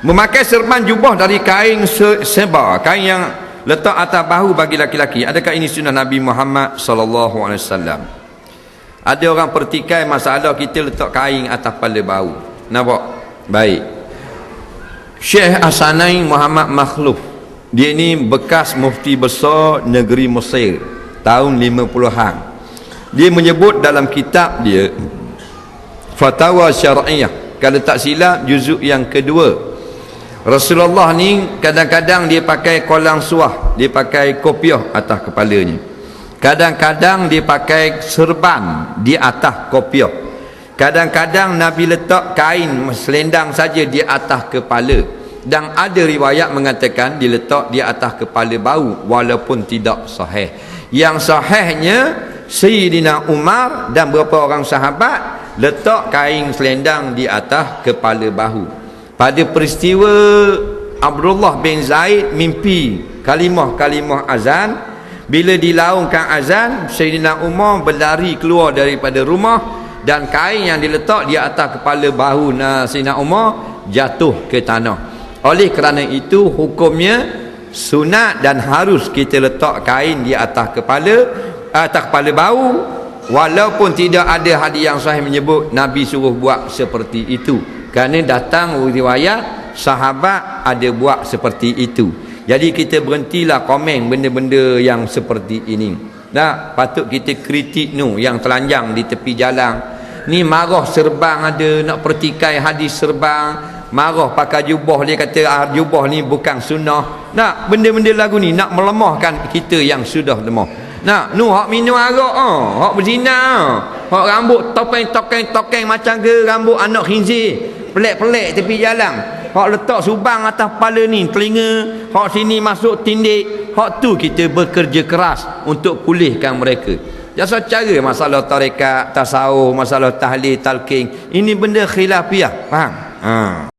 memakai serban jubah dari kain se sebar kain yang letak atas bahu bagi laki-laki. Adakah ini sunnah Nabi Muhammad sallallahu alaihi wasallam? Ada orang pertikai masalah kita letak kain atas kepala bahu. Nampak? Baik. Syekh Asanain Muhammad Makhluf. Dia ni bekas mufti besar negeri Mesir tahun 50-an dia menyebut dalam kitab dia Fatwa Syar'iyah kalau tak silap juzuk yang kedua Rasulullah ni kadang-kadang dia pakai kolang suah dia pakai kopiah atas kepalanya. Kadang-kadang dia pakai serban di atas kopiah. Kadang-kadang Nabi letak kain selendang saja di atas kepala. Dan ada riwayat mengatakan diletak di atas kepala bau walaupun tidak sahih. Yang sahihnya Sayyidina Umar dan beberapa orang sahabat letak kain selendang di atas kepala bahu pada peristiwa Abdullah bin Zaid mimpi kalimah-kalimah azan bila dilaungkan azan Sayyidina Umar berlari keluar daripada rumah dan kain yang diletak di atas kepala bahu Sayyidina Umar jatuh ke tanah. Oleh kerana itu hukumnya sunat dan harus kita letak kain di atas kepala atas kepala bahu walaupun tidak ada hadis yang sahih menyebut Nabi suruh buat seperti itu. Kerana datang riwayat sahabat ada buat seperti itu. Jadi kita berhentilah komen benda-benda yang seperti ini. Nah patut kita kritik nu yang telanjang di tepi jalan. Ni marah serbang ada nak pertikai hadis serbang. Marah pakai jubah dia kata ah, jubah ni bukan sunnah. Nak benda-benda lagu ni nak melemahkan kita yang sudah lemah Nak, nu hak minum arak ah, hak berzina ah. Hak rambut topeng-topeng-topeng macam ke rambut anak khinzir? Pelik-pelik tepi jalan. Hak letak subang atas kepala ni telinga. Hak sini masuk tindik. Hak tu kita bekerja keras untuk pulihkan mereka. Jasa cara masalah tarekat tasawuf masalah tahlil talqin. Ini benda khilafiah faham? Ha